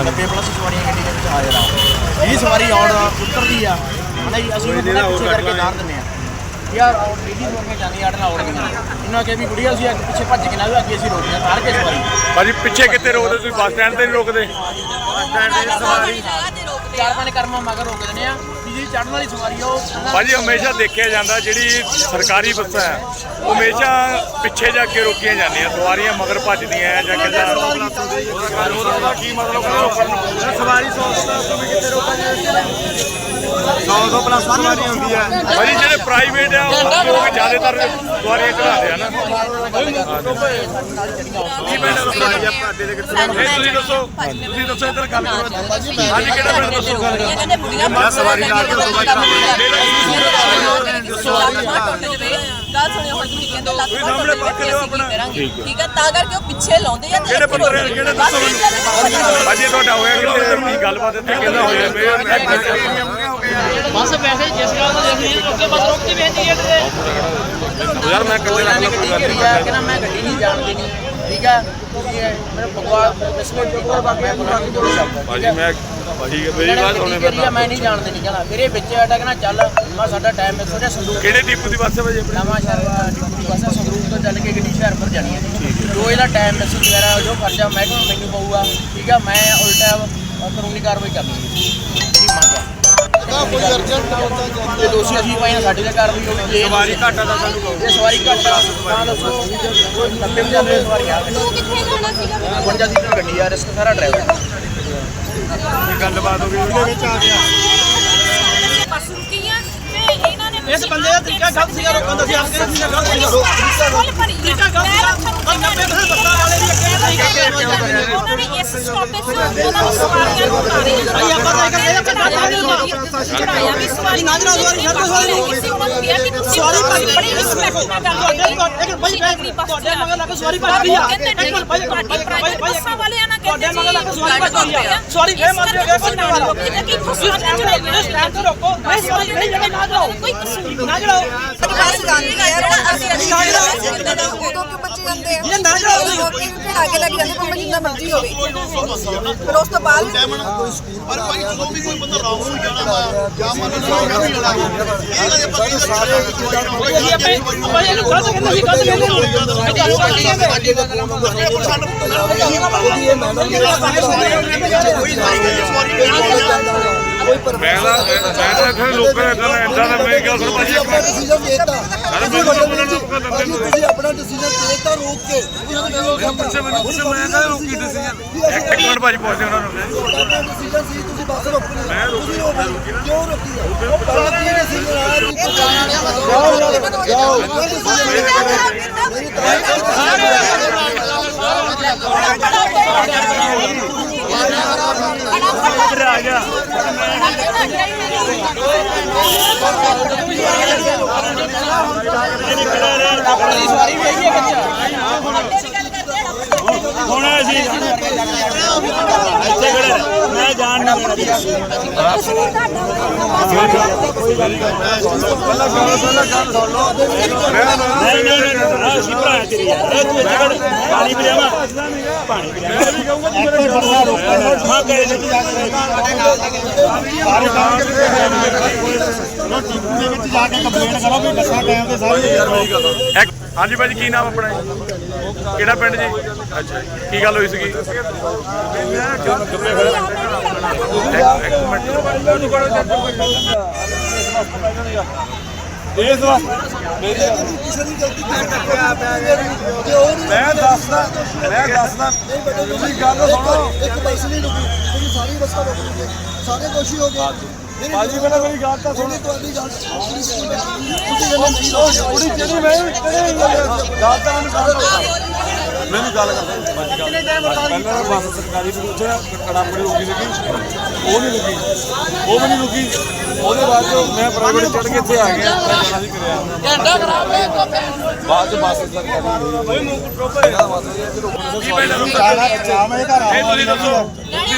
90 plus ਸਵਾਰੀਆਂ ਗੱਡੀ ਦੇ ਵਿੱਚ ਹਾਜ਼ਰ ਆ ਇਹ ਸਵਾਰੀ ਆਉਣ ਉਤਰਦੀ ਆ। ਹਨਾ ਜੀ ਅਸੀਂ ਉਹਨੂੰ ਥੋੜ੍ਹਾ ਪਿੱਛੇ ਕਰਕੇ ਦਾਰ ਦਿੰਦੇ ਆ। ਯਾਰ ਆਉਟ ਲੇਡੀ ਸਵਾਰੀਆਂ ਜਾਂਦੀਆਂ ਆੜ ਨਾਲ ਆਉਣ ਇਹਨਾਂ ਕੇ ਵੀ ਗੁੜੀਆ ਸੀ ਅੱਗੇ ਪਿੱਛੇ ਭੱਜ ਕੇ ਨਾ ਵੀ ਅੱਗੇ ਅਸੀਂ ਰੋਕਦੇ ਤਾਰ ਕੇ ਸਵਾਰੀ। ਭਾਜੀ ਪਿੱਛੇ ਕਿੱਥੇ ਰੋਕਦੇ ਤੁਸੀਂ? ਬੱਸ ਸਟੈਂਡ ਤੇ ਨਹੀਂ ਰੋਕਦੇ? ਚਾਰ ਪੰਜ ਕਰਮਾਂ ਮਗਰ ਰੋਕ ਦਿੰਦੇ ਆ। ਵੀ ਜਿਹੜੀ ਚੜਨ ਵਾਲੀ ਸਵਾਰੀ ਆ ਉਹ ਕਹਿੰਦਾ ਭਾਜੀ ਹਮੇਸ਼ਾ ਦੇਖਿਆ ਜਾਂਦਾ ਜਿਹੜੀ ਸਰਕਾਰੀ ਬੱਸਾਂ ਹੈ ਉਹ ਹਮੇਸ਼ਾ ਪਿੱਛੇ ਜਾ ਕੇ ਰੋਕੀਆਂ ਜਾਂਦੀਆਂ ਸਵਾਰੀਆਂ ਮਗਰ ਭੱਜਦੀਆਂ ਹੈ ਜਾਂ ਕਿੱਦਾਂ? ਉਹਦਾ ਕੀ ਮਤਲਬ ਕਹਿੰਦਾ ਸਵਾਰੀ 100 ਤੋਂ ਵੀ ਕਿਤੇ ਰੋਕਾਂਗੇ 100 ਤੋਂ ਪਲੱਸ ਸਵਾਰੀ ਹੁੰਦੀ ਹੈ ਭਾਜੀ ਜਿਹੜੇ ਪ੍ਰਾਈਵੇਟ ਆ ਉਹ ਲੋਕ ਜ਼ਿਆਦਾਤਰ ਸਵਾਰੀਆਂ ਚੜਾਉਂਦੇ ਆ ਨਾ। ਕੀ ਪਿੰਡ ਦੱਸੋ ਸਵਾਰੀ ਆਪਾਂ ਅੱਡੇ ਦੇ ਕਿੱਥੇ ਤੁਸੀਂ ਦੱਸੋ ਤੁਸੀਂ ਦੱਸੋ ਇੱਧਰ ਗੱਲ ਕਰੋ। ਹਾਂਜੀ ਕਿਹੜਾ ਪਿੰਡ ਦੱਸੋ? ਮੈਂ ਸਵਾਰੀ ਲਾ ਕੇ ਉਸ ਤੋਂ ਬਾਅਦ ਗੱਲ ਸੁਣਿਓ ਹੁਣ ਤੁਸੀਂ ਕਹਿੰਦੇ ਲੱਤ ਤੁਸੀਂ ਸਾਹਮਣੇ ਪੱਕ ਲਿਓ ਆਪਣਾ। ਠੀਕ ਹੈ। ਤਾਂ ਕਰਕੇ ਉਹ ਪਿੱਛੇ ਲਾਉਂਦੇ ਆ ਕਿਹੜੇ ਬੰਦੇ ਰੋਕਦੇ। ਕਿਹੜੇ ਦੱਸੋ ਗੱਲ ਹੈ। ਭਾਜੀ ਤੁਹਾਡਾ ਹੋਇਆ ਕਿਤੇ? ਕੀ ਗੱਲਬਾਤ ਇੱਥੇ ਕਿਹਦਾ ਹੋਇਆ ਬਸ ਵੈਸੇ ਜਿਸ ਗੱਲ ਤੋਂ ਦੇਖਣੀ ਹੈ ਅੱਗੇ ਬਸ ਰੁਕਦੀ ਵੇਂਦੀ ਹੈ ਯਾਰ ਮੈਂ ਕੋਈ ਨਾ ਗੱਡੀ ਘੇਰੀ ਆ ਕਿ ਨਾ ਮੈਂ ਗੱਡੀ ਨਹੀਂ ਜਾਣ ਦੇਣੀ ਠੀਕ ਤੁਸੀਂ ਭਗਵਾਨ ਬਿਸਮਿਲ ਸ਼ਬਦ ਭਾਜੀ ਮੈਂ ਠੀਕ ਹੈ ਮੇਰੀ ਬਾਤ ਸੁਣੇ ਆ ਮੈਂ ਨਹੀਂ ਜਾਣ ਦੇਣੀ ਕਹਿੰਦਾ ਮੇਰੇ ਵਿੱਚ ਚੱਲ ਮੈਂ ਸਾਡਾ ਟਾਈਮ ਮਿਸ ਹੋ ਗਿਆ ਸੰਦੂਕ ਕਿਹੜੇ ਟਿਪ ਦੀ ਬੱਸ ਹੈ ਭਾਜੀ ਆਪਣੀ? ਨਵਾਂ ਸ਼ਹਿਰ ਡਿਪਟੀ ਬੱਸ ਸੰਗਰੂਰ ਤੋਂ ਚੱਲ ਕੇ ਗੱਡੀ ਜਾਣੀ ਹੈ। ਜੋ ਇਹਦਾ ਟਾਈਮ ਮਿਸ ਵਗੈਰਾ ਜੋ ਖਰਚਾ ਮੈਨੂੰ ਪਊਗਾ। ਠੀਕ ਆ ਮੈਂ ਉਲਟਾ ਕਾਨੂੰਨੀ ਕਾਰਵਾਈ ਕਰਨੀ ਹੈ। ਜੀ ਆ ਕੋਈ ਅਰਜੈਂਟ ਹੁੰਦਾ ਜੇ ਦੋਸ਼ੀ ਅਸੀਂ ਪਾਏ ਸਾਡੇ ਤੇ ਕਾਰਵਾਈ ਹੋਊਗੀ ਜੇ ਸਵਾਰੀ ਘਾਟਾ ਦਾ ਸਾਨੂੰ ਜੇ ਸਵਾਰੀ ਘਾਟਾ ਤਾਂ ਦੱਸੋ। 90 ਦੇ ਸਵਾਰੀ? ਆ ਤੂੰ ਕਿੱਥੇ ਜਾਣਾ ਸੀਗਾ? 52 ਸੀਟਰ ਗੱਡੀ ਆ ਰਿਸਕ ਸਾਰਾ ਡਰਾਈਵਰ ਗੱਲਬਾਤ ਹੋ ਗਈ ਉਹਦੇ ਵਿੱਚ ਆ ਗਿਆ। ਇਸ ਬੰਦੇ ਦਾ ਤਰੀਕਾ ਗਲਤ ਸੀਗਾ ਰੋਕਣ ਦਾ ਸੀ ਆਪ ਕਹਿੰਦੇ ਸੀ ਗਲਤ ਸੀਗਾ ਤਰੀਕਾ ਗਲਤ ਸੀਗਾ। ਔਰ 90% ਬੱਸਾਂ ਵਾਲੇ ਵੀ ਅੱਗੇ ਤਰੀਕਾ ਕਿਹਾ ਉਹਨਾਂ ਨੇ ਇਸ ਸਟਾਪੇਜ ਤੋਂ ਉਹਨਾਂ ਨੂੰ ਸਵਾਰੀਆਂ ਨੂੰ ਉਤਾਰੇ ਭਾਈ ਆਪਾਂ ਤਾਂ ਕਹਿੰਦੇ ਆ ਕਿ ਚੜਾਇਆ ਵੀ ਸਵਾਰੀ ਨਾ ਚੜਾਓ ਸਵਾਰੀ, ਸਵਾਰੀ। ਨੂੰ ਤੁਸੀਂ ਸਵਾਰੀ ਭੱਜ ਗੱਲ ਤੁਹਾਡੇ ਇੱਕ ਭਾਈ ਤੁਹਾਡੇ ਮਗਰ ਲੱਗ ਕੇ ਸਵਾਰੀ ਭੱਜ ਗਈ ਆ ਇੱਕ ਮਿੰਟ ਭਾਈ ਮਿੰਟ ਤੁਹਾਡੇ ਕਹਿੰਦੇ ਮਗਰ ਲੱਗ ਕੇ ਸਵਾਰੀ ਭੱਜ ਗਈ ਆ ਸਵਾਰੀ ਫੇਰ ਮਰ ਜਾਓਗੇ ਕੁਝ ਨਹੀਂ ਵਾਲਾ ਕਿ ਇੱਥੋਂ ਸਵਾਰੀਆਂ ਚੜਾਈਆਂ ਸਟੈਂਡ ਤੇ ਰੋਕੋ ਨਹੀਂ ਸਵਾਰੀ ਨਹੀਂ ਜਗ੍ਹਾ ਨਾ ਜਾਓ ਕੋਈ ਕਸੂਰ ਨਾ ਚੜਾਓ ਬਸ ਗਾਂਧੀ ਆ ਜਿਹੜਾ ਅਸੀਂ ਅਸੀਂ ਨਾ ਚੜਾਓ ਉਦੋਂ ਕਿ ਬੱਚੇ ਜਾਂਦੇ ਆ ਇਹ ਨਾ ਚੜਾਓ ਤੁਸੀਂ। ਫਿਰ ਅੱਗੇ ਲੱਗ ਜਾਂਦੇ ਭਾਵੇਂ ਜਿੰਨਾ ਮਰਜ਼ੀ ਹੋਵੇ ਫਿਰ ਉਸ ਤੋਂ ਬਾਅਦ ਪਰ ਭਾਈ ਜਦੋਂ ਵੀ ਕੋਈ ਬੰਦਾ ਰੌਂਗ ਨੂੰ ਜਾਣਾ ਜਾਂ ਮੰਨ ਲਓ ਨਹੀਂ ਇਹ ਪਤਾ ਅਸੀਂ ਆਪੇ ਆਪਾਂ ਇਹਨੂੰ ਗਲਤ ਕਹਿੰਦੇ ਸੀ ਗਲਤ ਕਹਿੰਦੇ ਹੁਣ ਇਹ ਤੁਹਾਨੂੰ ਗਲਤ ਕਹਿੰਦੇ ਮੈਂ ਤਾਂ ਮੈਂ ਤਾਂ ਇੱਥੇ ਲੋਕਾਂ ਨੇ ਇਦਾਂ ਇਦਾਂ ਦਾ ਮੇਰੀ ਗੱਲ ਸੁਣ ਭਾਜੀ ਇੱਕ ਮਿੰਟ। ਡਿਸੀਜਨ ਦੇਤਾ ਯਾਰ ਮੈਨੂੰ ਤਾਂ ਬੋਲਣ ਨੂੰ ਪਤਾ ਭਾਜੀ ਦਿੰਦੇ ਤੁਸੀਂ ਆਪਣਾ ਡਿਸੀਜਨ ਦੇਤਾ ਰੋਕ ਕੇ ਤੁਸੀਂ ਪੁੱਛੇ ਮੈਨੂੰ ਪੁੱਛੇ ਮੈਂ ਕਹਿੰਦਾ ਰੋਕੀ ਡਿਸੀਜਨ ਇੱਕ ਇੱਕ ਮਿੰਟ ਭਾਜੀ ਪੁੱਛਦੇ ਉਹਨਾਂ ਨੂੰ ਆਪਣਾ ਡਿਸੀਜਨ ਸੀ ਤੁਸੀਂ ਬੱਸ ਰੋਕਣੀ ਹੈ ਤੁਸੀਂ ਰੋਕੀ ਕਿਉਂ ਰੋਕੀ ਹੈ ਉਹ ਪਹਿਲਾਂ ਕੀ ਡਿਸੀਜਨ ਆਇਆ ਜੀ ਜਾਓ ਜਾਓ ਜਾਓ ਆ ਗਿਆ ਆਪਣੀ ਸਵਾਰੀ ਵੀ ਜਾਣ ਨਹੀਂ ਨਹੀਂ ਨਹੀਂ ਅਸੀਂ ਭਰਾ ਤੇਰੀ ਯਾਰ। ਇਹ ਤੂੰ ਇੱਥੇ ਪਾਣੀ ਪਾਣੀ ਹਾਂ ਕਰੇ ਨੇ ਜਾ ਕੇ ਸਾਰੇ ਕੰਮ ਦੇ ਵਿੱਚ ਜਾ ਕੇ ਕੰਪਲੇਂਟ ਕਰੋ ਵੀ ਬੱਸਾਂ ਟਾਈਮ ਤੇ ਸਾਰੇ ਇੱਕ- ਹਾਂਜੀ ਭਾਜੀ ਕੀ ਨਾਮ ਆਪਣਾ ਜੀ? ਕਿਹੜਾ ਪਿੰਡ ਜੀ? ਅੱਛਾ ਜੀ। ਕੀ ਗੱਲ ਹੋਈ ਸੀਗੀ? ਇਸ ਵਾਸਤੇ ਕਿਸੇ ਦੀ ਗਲਤੀ ਜੇ ਉਹ ਮੈਂ ਦੱਸਦਾ ਮੈਂ ਦੱਸਦਾ। ਤੁਸੀਂ ਗੱਲ ਸੁਣੋ। ਇੱਕ ਬੱਸ ਨਹੀਂ ਰੁਕੀ। ਤੁਸੀਂ ਸਾਰੀ ਬੱਸਾਂ ਰੁਕ ਗਈਆਂ ਸਾਰੇ ਦੋਸ਼ੀ ਹੋ ਗਏ। ਬਾਜੀ ਪਹਿਲਾਂ ਮੇਰੀ ਗੱਲ ਤਾਂ ਸੁਣ। ਤੁਹਾਡੀ ਗੱਲ ਤੁਸੀਂ ਜਦੋਂ ਨਹੀਂ ਰੋਕ ਕੁੜੀ ਜਿਹੜੀ ਮੈਂ? ਕਿਹੜੇ ਗੱਲ ਤਾਂ ਮੈਨੂੰ ਕਰ ਮੈਨੂੰ ਗੱਲ ਕਰ। ਪਹਿਲਾਂ ਬੱਸ ਸਰਕਾਰੀ ਵੀ ਉੱਥੇ ਕੜਾਪੜੀ ਰੁਕੀ ਸੀਗੀ। ਉਹ ਨਹੀਂ ਰੁਕੀ। ਉਹ ਵੀ ਨਹੀਂ ਰੁਕੀ। ਉਹਦੇ ਬਾਅਦ ਚੋਂ ਮੈਂ ਪ੍ਰਾਈਵੇਟ ਚੜ ਕੇ ਇੱਥੇ ਆ ਗਿਆ। ਮੈਂ ਜਾਣਾ ਸੀ ਕਰਿਆ। ਘੰਟਾ ਖਰਾਬ ਬਾਅਦ ਚ ਬੱਸ ਸਰਕਾਰੀ ਕੋਈ ਮੂੰਹ ਟੋਪੇ ਇਹ ਤੁਸੀਂ ਦੱਸੋ।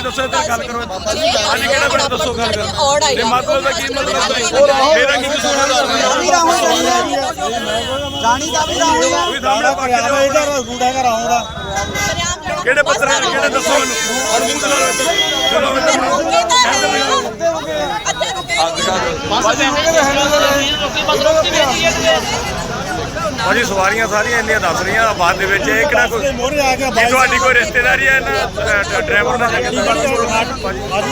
ਤੁਸੀਂ ਦੱਸੋ ਇੱਧਰ ਗੱਲ ਕਰੋ। ਹਾਂਜੀ ਕਿਹੜਾ ਪਿੰਡ ਦੱਸੋ ਗੱਲ ਕਰੋ। ਇਹ ਮਤਲਬ ਦਾ ਕੀ ਮਤਲਬ ਹੈ? ਮੇਰਾ ਕੀ ਕਸੂਰ ਹੈ? ਜਾਣੀ ਦਾ ਵੀ ਰਾਹੁਲ ਵੀ ਸਾਹਮਣੇ ਪੱਕ ਜਾਓ ਇਹਦਾ ਰੂੜਾ ਘਰ ਆਉਂਦਾ ਸਰਿਆਮ ਕਿਹੜੇ ਪੱਤਰ ਕਿਹੜੇ ਦੱਸੋ ਮੈਨੂੰ? ਔਰ ਮੂੰਹ ਤੇ ਲਾ ਲਓ ਚਲੋ ਅੱਧੇ ਰੁਕੇ ਭਾਜੀ ਸਵਾਰੀਆਂ ਸਾਰੀਆਂ ਇੰਨੀਆਂ ਦੱਸ ਰਹੀਆਂ ਬਾਅਦ ਦੇ ਵਿੱਚ ਇਹ ਕਿਹੜਾ ਕੋਈ ਮੋਰੇ ਆ ਗਿਆ ਤੁਹਾਡੀ ਕੋਈ ਰਿਸ਼ਤੇਦਾਰੀ ਹੈ ਇਹਨਾਂ ਡਰਾਈਵਰ ਨਾਲ? ਅਸੀਂ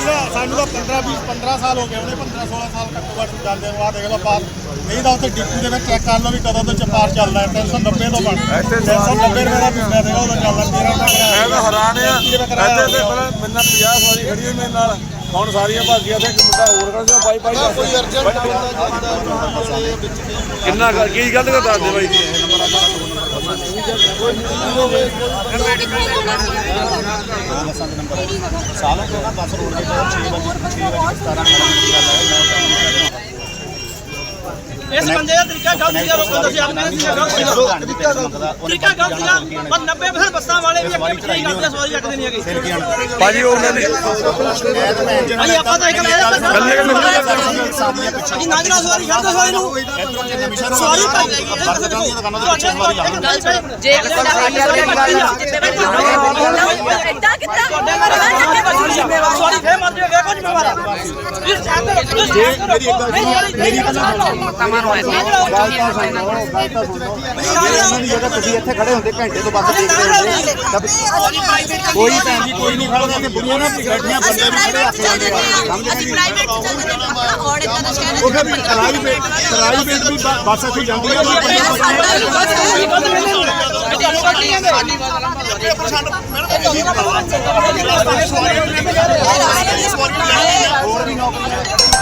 ਨਾ ਸਾਨੂੰ ਤਾਂ 15 20 15 ਸਾਲ ਹੋ ਗਏ ਉਹਨੇ 15 16 ਸਾਲ ਘੱਟੋ ਘੱਟ ਜਾਂਦੇ ਨੂੰ। ਆ ਦੇਖ ਲਓ ਪਾਰ ਨਹੀਂ ਤਾਂ ਉੱਥੇ ਡਿਪੂ ਦੇ ਵਿੱਚ ਚੈੱਕ ਕਰ ਲਓ ਵੀ ਕਦੋਂ ਤੋਂ ਚਪਾਰ ਚੱਲਦਾ ਹੈ 390 ਤੋਂ ਬਣ 390 ਰੁਪਏ ਦਾ ਦੇਗਾ ਉਦੋਂ ਚੱਲਦਾ ਤੇਰਾ ਮੈਂ ਤਾਂ ਹੈਰਾਨ ਆ। ਇੱਥੇ ਤੇ ਮੈਨਾਂ 50 ਸਵਾਰੀ ਖੜੀ ਹੋਈ ਮੇਰੇ ਨਾਲ। ਹੁਣ ਸਾਰੀਆਂ ਭਾਗੀਆਂ ਤੇ ਇੱਕ ਮੁੰਡਾ ਹੋਰ ਖੜਾ ਸੀ ਬਾਈ ਬਾਈ ਕੋਈ ਅਰਜੈਂਟ ਕਿੰਨਾ ਕੁ- ਕੀ ਗਲਤ ਕਰ ਦੱਸਦੇ ਬਾਈ? ਸਾਲੋਂ ਨਾ ਬੱਸ ਰੋਡ ਦੇ ਤੋਂ 6 ਵਜੇ 6 ਵਜੇ 17 ਮਿੰਟ ਦੀ ਗੱਲ ਹੈ। ਇਸ ਬੰਦੇ ਦਾ ਤਰੀਕਾ ਗਲਤ ਸੀਗਾ ਰੋਕਣ ਦਾ ਸੀ ਆਪਣੇ ਦਾ ਤਰੀਕਾ ਗਲਤ ਸੀਗਾ। ਤਰੀਕਾ ਗਲਤ ਸੀਗਾ ਪਰ 90% ਬੱਸਾਂ ਵਾਲੇ ਵੀ ਅੱਗੇ ਪਿੱਛੇ ਹੀ ਕਰਦੇ ਸਵਾਰੀ ਚੱਕਦੇ ਨਹੀਂ ਹੈਗੇ। ਭਾਜੀ ਉਹਨਾਂ ਦੀ ਅਸੀਂ ਆਪਾਂ ਤਾਂ ਇੱਕ ਗੱਲੇ ਕਹਿੰਦੇ ਅਸੀਂ ਨਾਗਰਾ ਸਵਾਰੀ ਛੱਡਦੇ ਸਵਾਰੀ ਨੂੰ। ਸਵਾਰੀ ਪਾਈ ਜਾਏਗੀ ਇਹ ਕਿਸੇ ਦੇਖੋ ਤੁਹਾਡੇ ਕੋਲ ਜੇ ਸਾਡਾ ਜਿੱਤੇ ਬੈਠਾ ਐਡਾ ਕਿੱਦਾਂ ਤੁਹਾਡੇ ਮਾਰੇ ਜ਼ਿੰਮੇਵਾਰ ਸਵਾਰੀ ਫੇਰ ਮਰ ਜਾਏਗਾ ਕੋਈ ਜ਼ਿੰਮੇਵਾਰ ਆ ਇਸ ਚਾਹਤੇ ਜੇ ਮੇਰੀ ਇੱਕ ਗੱਲ ਮੇਰੀ ਤੁਸੀਂ ਇੱਥੇ ਖੜੇ ਹੁੰਦੇ ਘੰਟੇ ਤੋਂ ਬੱਸ ਦੇਖਦੇ ਹੁੰਦੇ ਕੋਈ ਭੈਣ ਜੀ ਕੋਈ ਨਹੀਂ ਖੜਦਾ ਤੇ ਬੁੜੀਆਂ ਨਾ ਬੈਠੀਆਂ ਬੰਦੇ ਵੀ ਖੜੇ ਹੱਥ ਲਾਉਂਦੇ ਆ ਅਸੀਂ ਪ੍ਰਾਈਵੇਟ ਚ ਚੱਲ ਜਾਂਦੇ ਹਾਂ ਔਰ ਇਦਾਂ ਦਾ ਸ਼ਹਿਰ ਉਹ ਫਿਰ ਪ੍ਰਾਈਵੇਟ ਪ੍ਰਾਈਵੇਟ ਵੀ ਬ- ਬੱਸ ਇੱਥੇ ਜਾਂਦੀ ਸਾਡੀ ਹੋਰ ਵੀ ਨੌਕਰੀਆਂ